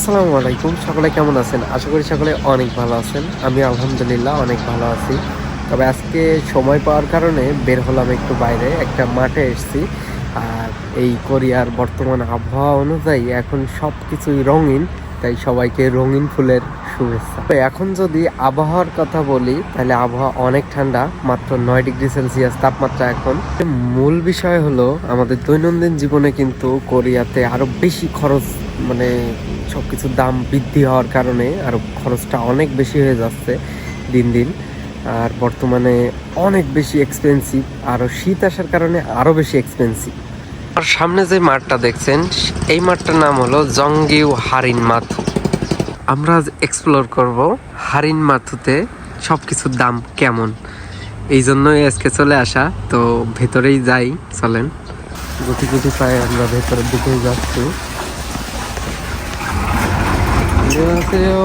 আসসালামু আলাইকুম। সকলে কেমন আছেন? আশা করি সকলে অনেক ভালো আছেন। আমি আলহামদুলিল্লাহ অনেক ভালো আছি। তবে আজকে সময় পাওয়ার কারণে বের হলাম একটু বাইরে। একটা মাঠে এসেছি। আর এই কোরিয়ার বর্তমান আবহাওয়া অনুযায়ী এখন সব কিছুই রঙিন, তাই সবাইকে রঙিন ফুলের শুভেচ্ছা। তো এখন যদি আবহাওয়ার কথা বলি, তাহলে আবহাওয়া অনেক ঠান্ডা, মাত্র নয় ডিগ্রি সেলসিয়াস তাপমাত্রা এখন। মূল বিষয় হলো, আমাদের দৈনন্দিন জীবনে কিন্তু কোরিয়াতে আরও বেশি খরচ মানে সব কিছুর দাম বৃদ্ধি হওয়ার কারণে আর খরচটা অনেক বেশি হয়ে যাচ্ছে দিন দিন। আর বর্তমানে অনেক বেশি এক্সপেন্সিভ আরও শীত আসার কারণে আরও বেশি এক্সপেন্সিভ আর সামনে যে মাঠটা দেখছেন, এই মাঠটার নাম হলো জঙ্গিউ হারিন মাথু। আমরা আজ এক্সপ্লোর করব হারিন মাথুতে সব কিছুর দাম কেমন। এই জন্যই আজকে চলে আসা, তো ভেতরেই যাই, চলেন। গুটি গুটি পায়ে আমরা ভেতরের দিকেই যাচ্ছি। 안녕하세요.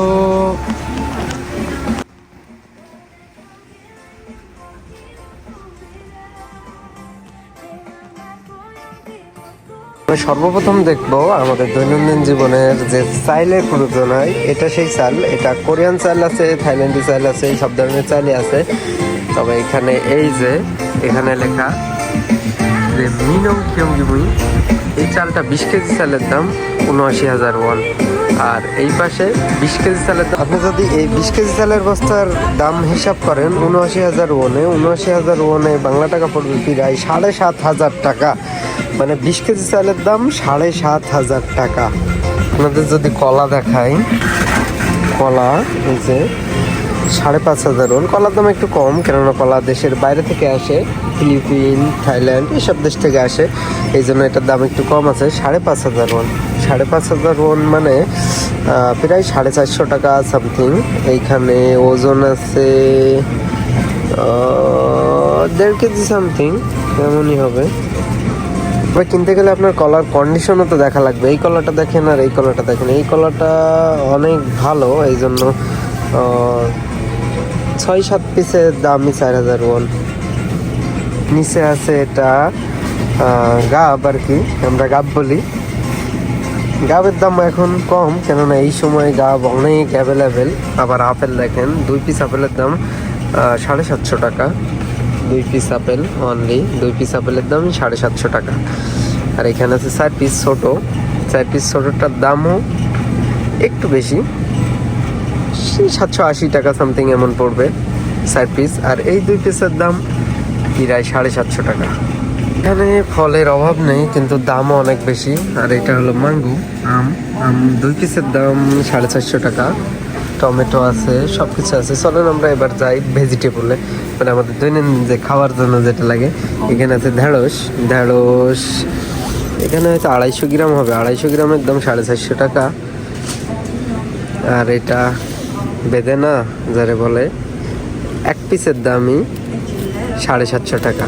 আমরা সর্বপ্রথম দেখব আমাদের দৈনন্দিন জীবনের যে চাইলের প্রয়োজন হয় এটা সেই চাল এটা কোরিয়ান চাল আছে থাইল্যান্ডি চাল আছে সব ধরনের চালই আছে তবে এখানে এই যে এখানে লেখা যে মিনং কিয়ংগিমুই এই চালটা বিশ কেজি চালের দাম উনআশি হাজার ওয়ান। আর এই পাশে বিশ কেজি চালের আপনি যদি এই বিশ কেজি চালের বস্তার দাম হিসাব করেন, উনআশি হাজার ওয়ানে, উনআশি হাজার ওয়ানে বাংলা টাকা পড়বে প্রায় সাড়ে সাত হাজার টাকা। মানে বিশ কেজি চালের দাম সাড়ে সাত হাজার টাকা। আপনাদের যদি কলা দেখাই, কলা, এই যে সাড়ে পাঁচ হাজার ওন কলার দাম একটু কম, কেননা কলা দেশের বাইরে থেকে আসে। ফিলিপিন, থাইল্যান্ড, এসব দেশ থেকে আসে। এই জন্য এটার দাম একটু কম আছে, সাড়ে পাঁচ হাজার ওয়ান সাড়ে পাঁচ হাজার ওয়ান মানে প্রায় সাড়ে চারশো টাকা সামথিং এইখানে ওজন আছে দেড় কেজি সামথিং এমনই হবে। তবে কিনতে গেলে আপনার কলার কন্ডিশনও তো দেখা লাগবে। এই কলাটা দেখেন আর এই কলাটা দেখেন। এই কলাটা অনেক ভালো এই জন্য ছয় সাত পিসের দামই চার হাজার ওয়ান নিচে আছে এটা গাব আর কি, আমরা গাব বলি। গাবের দাম এখন কম, কেননা এই সময় গাব অনেক অ্যাভেলেবেল আবার আপেল দেখেন, দুই পিস আপেলের দাম সাড়ে সাতশো টাকা। দুই পিস আপেল অনলি দুই পিস আপেলের দাম সাড়ে সাতশো টাকা। আর এখানে আছে চার পিস ছোটো। চার পিস ছোটোটার দামও একটু বেশি। সাতশো আশি টাকা সামথিং এমন পড়বে, চার পিস আর এই দুই পিসের দাম প্রায় সাড়ে সাতশো টাকা। এখানে ফলের অভাব নেই, কিন্তু দামও অনেক বেশি। আর এটা হলো মাঙ্গু, আম। আম দুই পিসের দাম সাড়ে চারশো টাকা। টমেটো আছে সব কিছু আছে। চলেন আমরা এবার যাই ভেজিটেবলে মানে আমাদের দৈনন্দিন যে খাওয়ার জন্য যেটা লাগে। এখানে আছে ঢেঁড়স। ঢেঁড়স, এখানে হয়তো আড়াইশো গ্রাম হবে। আড়াইশো গ্রামের দাম সাড়ে চারশো টাকা। আর এটা বেদেনা, যারে বলে, এক পিসের দামই সাড়ে সাতশো টাকা।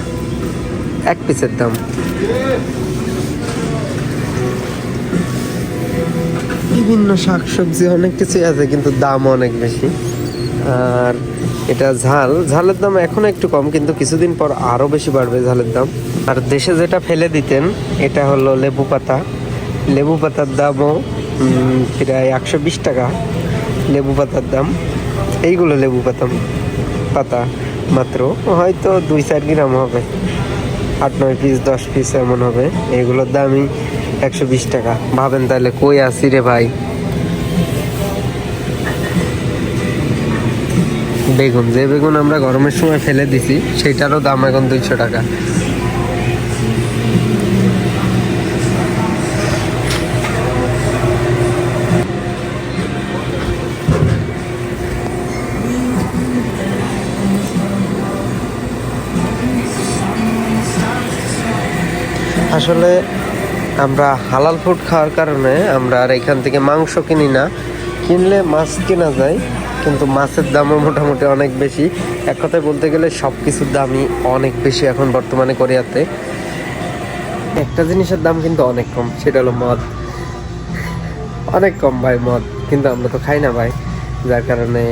এক পিসের দাম। বিভিন্ন শাকসবজি অনেক কিছুই আছে, কিন্তু দাম অনেক বেশি। আর এটা ঝাল। ঝালের দাম এখন একটু কম, কিন্তু কিছুদিন পর আরও বেশি বাড়বে ঝালের দাম। আর দেশে যেটা ফেলে দিতেন, এটা হলো লেবু পাতা। লেবু পাতার দামও প্রায় একশো বিশ টাকা লেবু পাতার দাম। এইগুলো লেবু পাতা পাতা। মাত্র। হয়তো দুই চার গ্রাম হবে। আট, নয় পিস দশ পিস এমন হবে। এগুলোর দামই একশো বিশ টাকা। ভাবেন তাহলে কই আসি রে ভাই? বেগুন, যে বেগুন আমরা গরমের সময় ফেলে দিছি, সেটারও দাম এখন দুইশো টাকা। আসলে আমরা হালাল ফুড খাওয়ার কারণে আমরা আর এখান থেকে মাংস কিনি না। কিনলে মাছ কেনা যায়, কিন্তু মাছের দামও মোটামুটি অনেক বেশি। এক কথায় বলতে গেলে সব কিছুর দামই অনেক বেশি এখন বর্তমানে কোরিয়াতে। একটা জিনিসের দাম কিন্তু অনেক কম, সেটা হলো মদ। অনেক কম ভাই, মদ। কিন্তু আমরা তো খাই না ভাই, যার কারণে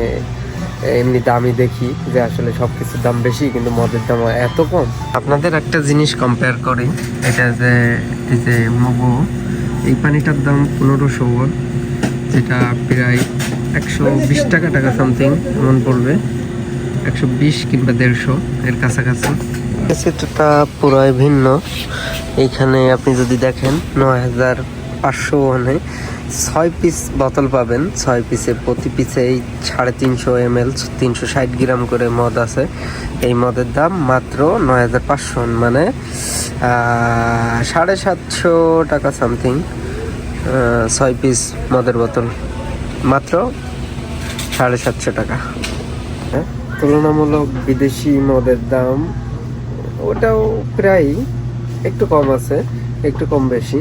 এমনি দামই দেখি যে আসলে সব কিছুর দাম বেশি, কিন্তু মদের দাম এত কম। আপনাদের একটা জিনিস কম্পেয়ার করি, এটা যে এই যে মগু, এই পানিটার দাম পনেরোশো যেটা প্রায় একশো বিশ টাকা টাকা সামথিং এমন পড়বে। একশো বিশ কিংবা দেড়শো এর কাছাকাছি। চিত্রটা পুরোই ভিন্ন। এইখানে আপনি যদি দেখেন নয় হাজার পাঁচশো ওয়ানে ছয় পিস বোতল পাবেন। ছয় পিসে প্রতি পিসে এই সাড়ে তিনশো এম এল তিনশো ষাট গ্রাম করে মদ আছে। এই মদের দাম মাত্র নয় হাজার পাঁচশো মানে সাড়ে সাতশো টাকা সামথিং ছয় পিস মদের বোতল মাত্র সাড়ে সাতশো টাকা। হ্যাঁ, তুলনামূলক বিদেশি মদের দাম ওটাও প্রায় একটু কম আছে একটু কম বেশি।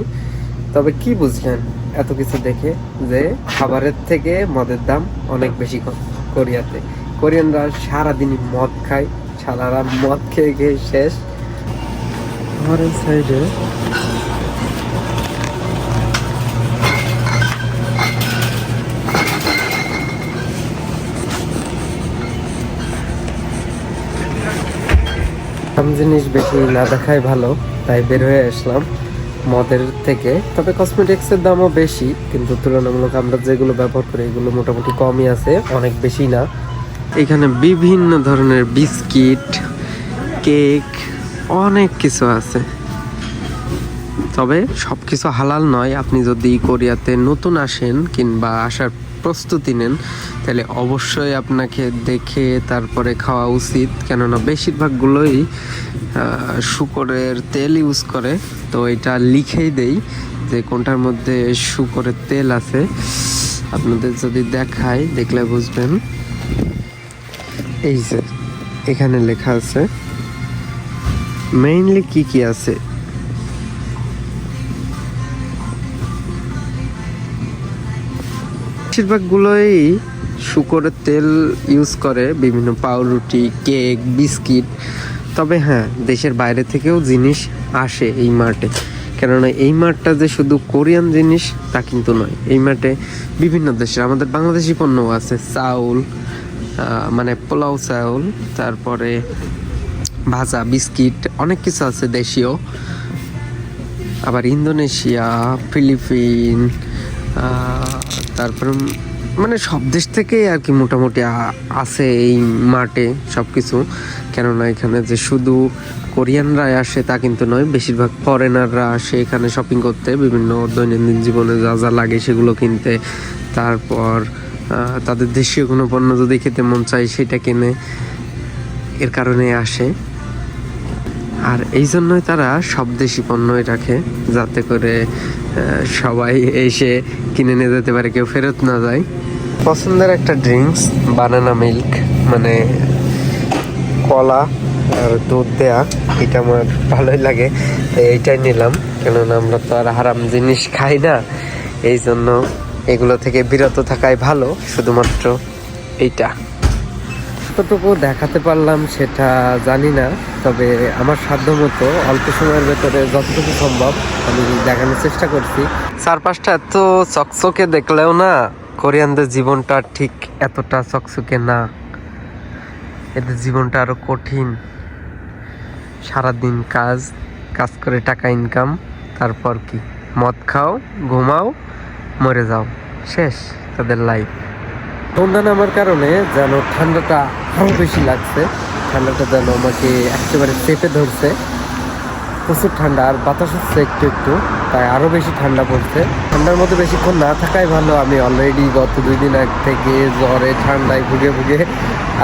তবে কি বুঝলেন, এত কিছু দেখে যে খাবারের থেকে মদের দাম অনেক বেশি কম কোরিয়াতে। কোরিয়ানরা সারাদিনই মদ খায় সারারা মদ খেয়ে খেয়ে শেষ। এই সাইডে জিনিস বেশি না দেখাই ভালো, তাই বের হয়ে আসলাম। মদের থেকে। তবে কসমেটিক্সের দামও বেশি, কিন্তু তুলনামূলক আমরা যেগুলো ব্যবহার করি, এগুলো মোটামুটি কমই আছে, অনেক বেশি না। এখানে বিভিন্ন ধরনের বিস্কিট, কেক, অনেক কিছু আছে। তবে সব কিছু হালাল নয়। আপনি যদি কোরিয়াতে নতুন আসেন কিংবা আসার প্রস্তুতি নেন, তাহলে অবশ্যই আপনাকে দেখে তারপরে খাওয়া উচিত। কেননা বেশিরভাগগুলোই শুকরের তেল ইউজ করে। তো এটা লিখেই দেই যে কোনটার মধ্যে শুকরের তেল আছে। আপনাদের যদি দেখায় দেখলে বুঝবেন। এই যে, এখানে লেখা আছে মেইনলি কি কি আছে? বেশিরভাগগুলোই শুকরের তেল ইউজ করে, বিভিন্ন পাউরুটি, কেক, বিস্কিট। তবে হ্যাঁ দেশের বাইরে থেকেও জিনিস আসে এই মার্টে কেননা এই মার্টটা যে শুধু কোরিয়ান জিনিস, তা কিন্তু নয়। এই মার্টে বিভিন্ন দেশের, আমাদের বাংলাদেশি পণ্যও আছে, চাউল মানে পোলাও চাউল, তারপরে ভাজা বিস্কিট, অনেক কিছু আছে দেশীয়। আবার ইন্দোনেশিয়া, ফিলিপিন তারপর মানে সব দেশ থেকেই আর কি মোটামুটি আছে এই মাঠে সব কিছু কেননা এখানে যে শুধু কোরিয়ানরাই আসে তা কিন্তু নয়, বেশিরভাগ ফরেনাররা আসে এখানে শপিং করতে, বিভিন্ন দৈনন্দিন জীবনে যা যা লাগে সেগুলো কিনতে। তারপর তাদের দেশীয় কোনো পণ্য যদি খেতে মন চায় সেটা কেনে, এর কারণে আসে। আর এই জন্যই তারা সব দেশি পণ্যই রাখে, যাতে করে সবাই এসে কিনে নিয়ে যেতে পারে, কেউ ফেরত না যায়। পছন্দের একটা ড্রিঙ্কস বানানা মিল্ক মানে কলা আর দুধ দেয়া, এটা আমার ভালোই লাগে এইটাই নিলাম, কেননা আমরা তো আর হারাম জিনিস খাই না। এই জন্য এগুলো থেকে বিরত থাকাই ভালো, শুধুমাত্র এইটা। কতটুকু দেখাতে পারলাম সেটা জানি না, তবে আমার সাধ্য মতো অল্প সময়ের ভেতরে যতটুকু সম্ভব আমি দেখানোর চেষ্টা করছি। চারপাশটা এত চকচকে দেখলেও না, কোরিয়ানদের জীবনটা ঠিক এতটা চকচকে না। এদের জীবনটা আরও কঠিন। সারাদিন কাজ কাজ করে টাকা ইনকাম তারপর কি? মদ খাও, ঘুমাও, মরে যাও। শেষ, তাদের লাইফ সন্ধ্যা নামার কারণে যেন ঠান্ডাটা আরও বেশি লাগছে। ঠান্ডাটা যেন আমাকে একেবারে চেপে ধরছে। প্রচুর ঠান্ডা আর বাতাস হচ্ছে একটু একটু, তাই আরও বেশি ঠান্ডা পড়ছে। ঠান্ডার মধ্যে বেশিক্ষণ না থাকাই ভালো, আমি অলরেডি গত দুই দিন আগ থেকে জ্বরে, ঠান্ডায় ভুগে ভুগে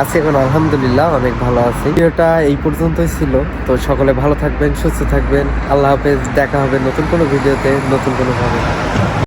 আছি, এখন আলহামদুলিল্লাহ অনেক ভালো আছি। ভিডিওটা এই পর্যন্তই ছিল, তো সকলে ভালো থাকবেন, সুস্থ থাকবেন। আল্লাহ হাফেজ, দেখা হবে নতুন কোনো ভিডিওতে, নতুন কোনো ভাবে।